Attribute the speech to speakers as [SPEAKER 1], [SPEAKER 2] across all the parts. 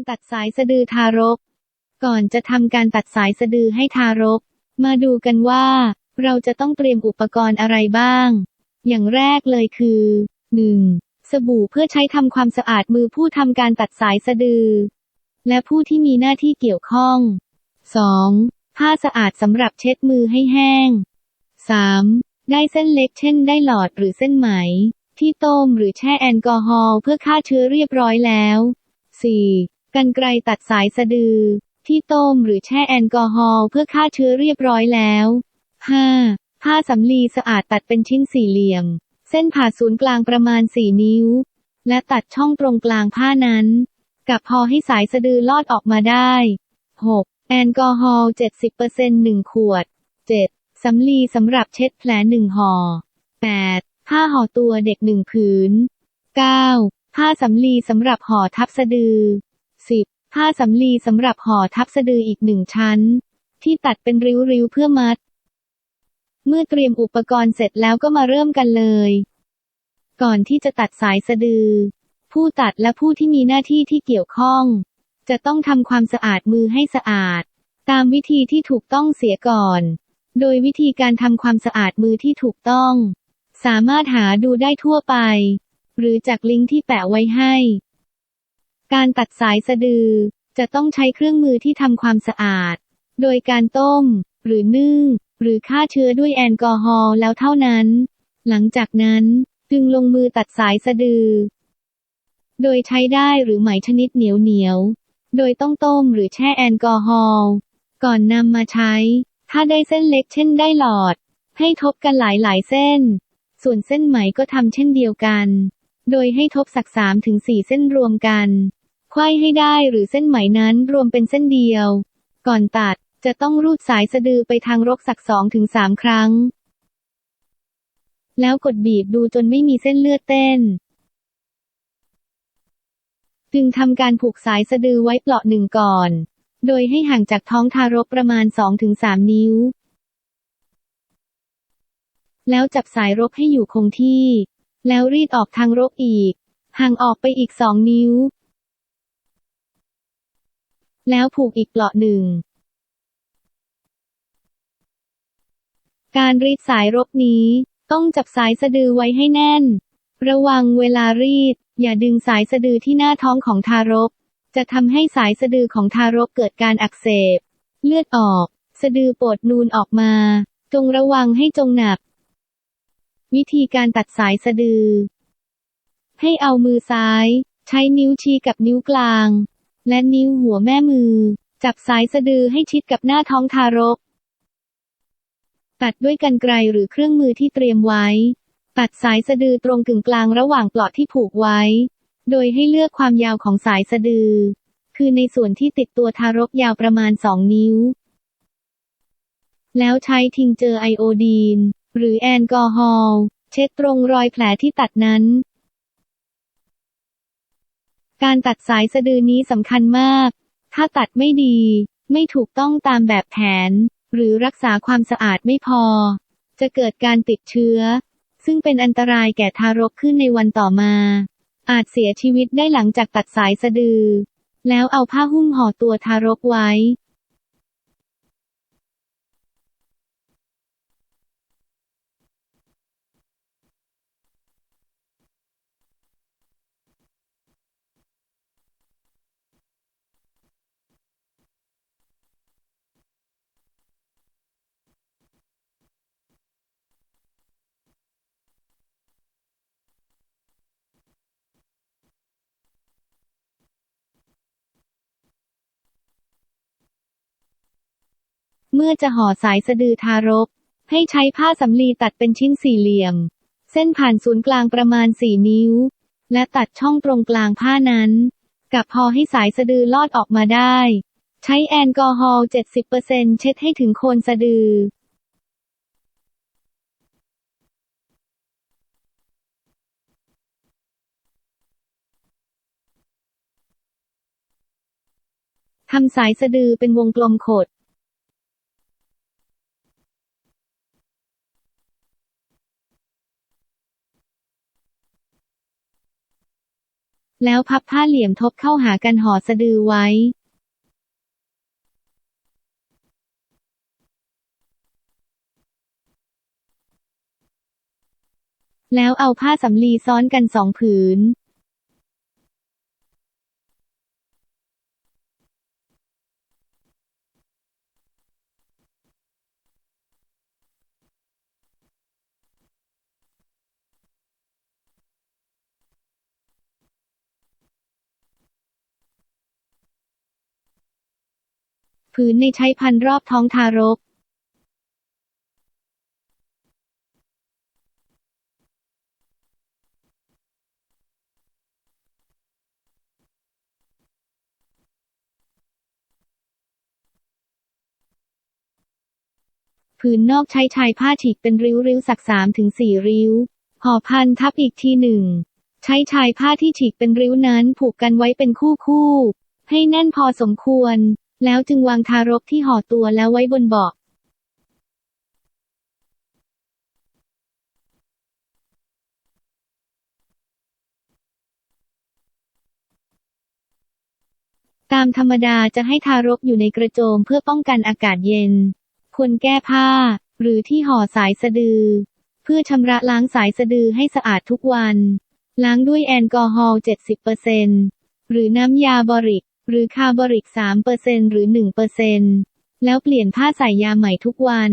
[SPEAKER 1] การตัดสายสะดือทารก ก่อนจะทำการตัดสายสะดือให้ทารก มาดูกันว่า เราจะต้องเตรียมอุปกรณ์อะไรบ้าง อย่างแรกเลยคือ 1. สบู่เพื่อใช้ทำความสะอาดมือผู้ทำการตัดสายสะดือ และผู้ที่มีหน้าที่เกี่ยวข้อง 2. ผ้าสะอาดสำหรับเช็ดมือให้แห้ง 3. ได้เส้นเล็กเช่นได้หลอดหรือเส้นไหม ที่ต้มหรือแช่แอลกอฮอล์เพื่อฆ่าเชื้อเรียบร้อยแล้ว 4. กันไกรตัดสายสะดือ ที่ต้มหรือแช่แอลกอฮอล์เพื่อฆ่าเชื้อเรียบร้อยแล้ว 5. ผ้าสำลีสะอาดตัดเป็นชิ้นสี่เหลี่ยม เส้นผ่าศูนย์กลางประมาณ 4 นิ้ว และตัดช่องตรงกลางผ้านั้น กับพอให้สายสะดือลอดออกมาได้ 6. แอลกอฮอล์70% 1ขวด 7. สำลีสำหรับเช็ดแผลหนึ่งห่อ 8. ผ้าห่อตัวเด็กหนึ่งผืน 9. ผ้าสำลีสำหรับห่อทับสะดือ 10. ผ้าสำลีสำหรับห่อทับสะดืออีกหนึ่งชั้น ที่ตัดเป็นริ้วๆเพื่อมัด เมื่อเตรียมอุปกรณ์เสร็จแล้วก็มาเริ่มกันเลย ก่อนที่จะตัดสายสะดือ ผู้ตัดและผู้ที่มีหน้าที่ที่เกี่ยวข้อง จะต้องทำความสะอาดมือให้สะอาด ตามวิธีที่ถูกต้องเสียก่อน โดยวิธีการทำความสะอาดมือที่ถูกต้อง สามารถหาดูได้ทั่วไป หรือจากลิงก์ที่แปะไว้ให้ การตัดสายสะดือ จะต้องใช้เครื่องมือที่ทำความสะอาด โดยการต้ม หรือนึ่ง หรือฆ่าเชื้อด้วยแอลกอฮอล์แล้วเท่านั้น หลังจากนั้นจึงลงมือตัดสายสะดือ โดยใช้ได้หรือไหมชนิดเหนียวเหนียว โดยต้องต้มหรือแช่แอลกอฮอล์ก่อนนำมาใช้ ถ้าได้เส้นเล็กเช่นได้หลอด ให้ทบกันหลายๆเส้น ส่วนเส้นไหมก็ทำเช่นเดียวกัน โดยให้ทบสักสามถึงสี่เส้นรวมกัน ไขว้ให้ได้หรือเส้นไหมนั้นรวมเป็นเส้นเดียว ก่อนตัดจะต้องรูดสายสะดือไปทางรกสักสองถึงสามครั้ง แล้วกดบีบดูจนไม่มีเส้นเลือดเต้น จึงทำการผูกสายสะดือไว้เปลาะหนึ่งก่อน โดยให้ห่างจากท้องทารกประมาณ2-3นิ้ว แล้วจับสายรกให้อยู่คงที่ แล้วรีดออกทางรกอีก ห่างออกไปอีกสองนิ้ว แล้วผูกอีกเปลาะหนึ่ง การรีดสายรกนี้ ต้องจับสายสะดือไว้ให้แน่น ระวังเวลารีด อย่าดึงสายสะดือที่หน้าท้องของทารก จะทำให้สายสะดือของทารกเกิดการอักเสบ เลือดออก สะดือปวดนูนออกมา จงระวังให้จงหนัก วิธีการตัดสายสะดือ ให้เอามือซ้าย ใช้นิ้วชี้กับนิ้วกลาง และนิ้วหัวแม่มือ จับสายสะดือให้ชิดกับหน้าท้องทารก ตัดด้วยกันไกรหรือเครื่องมือที่เตรียมไว้ ตัดสายสะดือตรงกึ่งกลางระหว่างปลาะที่ผูกไว้ โดยให้เลือกความยาวของสายสะดือ คือในส่วนที่ติดตัวทารกยาวประมาณ 2 นิ้ว แล้วใช้ทิงเจอไอโอดีน หรือแอลกอฮอล์เช็ดตรงรอยแผลที่ตัดนั้น การตัดสายสะดือนี้สำคัญมาก ถ้าตัดไม่ดี ไม่ถูกต้องตามแบบแผน หรือรักษาความสะอาดไม่พอ จะเกิดการติดเชื้อ ซึ่งเป็นอันตรายแก่ทารกขึ้นในวันต่อมา อาจเสียชีวิตได้หลังจากตัดสายสะดือ แล้วเอาผ้าหุ้มห่อตัวทารกไว้ มื่อจะห่อสายสะดือทารก ให้ใช้ผ้าสำลีตัดเป็นชิ้นสี่เหลี่ยม เส้นผ่านศูนย์กลางประมาณ4นิ้ว และตัดช่องตรงกลางผ้านั้น กับพอให้สายสะดือลอดออกมาได้ ใช้แอลกอฮอล์70%เช็ดให้ถึงโคนสะดือทำสายสะดือเป็นวงกลมขด แล้วพับผ้าเหลี่ยมทบเข้าหากันห่อสะดือไว้ แล้วเอาผ้าสำลีซ้อนกันสองผืน ผืนในใช้พันรอบท้องทารกผืนนอกใช้ชายผ้าฉีกเป็นริ้วริ้วสักสามถึงสี่ริ้ว ห่อพันทับอีกทีหนึ่ง ใช้ชายผ้าที่ฉีกเป็นริ้วนั้นผูกกันไว้เป็นคู่คู่ ให้แน่นพอสมควร แล้วจึงวางทารกที่ห่อตัวแล้วไว้บนเบาะตามธรรมดาจะให้ทารกอยู่ในกระโจมเพื่อป้องกันอากาศเย็น ควรแก้ผ้า หรือที่ห่อสายสะดือ เพื่อชำระล้างสายสะดือให้สะอาดทุกวัน ล้างด้วยแอลกอฮอล์ 70%หรือน้ำยาบริก หรือคาร์บอริก3%หรือ 1%แล้วเปลี่ยนผ้าใส่ยาใหม่ทุกวัน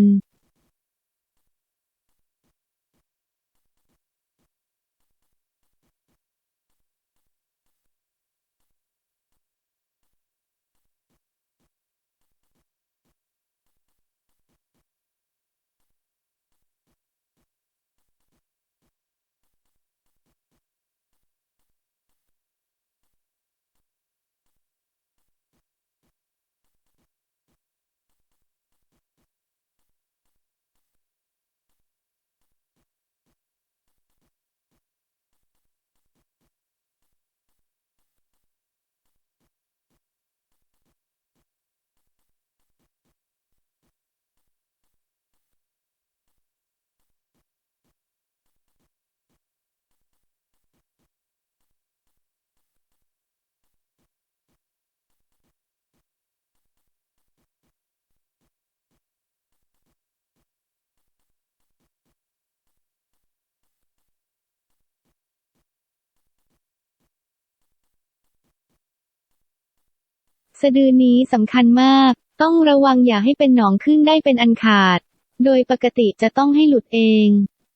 [SPEAKER 1] สะดือนี้สำคัญมาก ต้องระวังอย่าให้เป็นหนองขึ้นได้เป็นอันขาด โดยปกติจะต้องให้หลุดเอง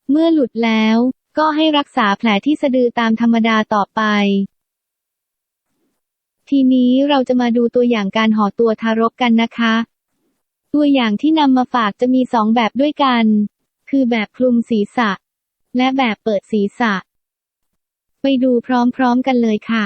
[SPEAKER 1] เมื่อหลุดแล้ว ก็ให้รักษาแผลที่สะดือตามธรรมดาต่อไป ทีนี้เราจะมาดูตัวอย่างการห่อตัวทารกกันนะคะ ตัวอย่างที่นำมาฝากจะมีสองแบบด้วยกัน คือแบบคลุมศีรษะ และแบบเปิดศีรษะ ไปดูพร้อมๆกันเลยค่ะ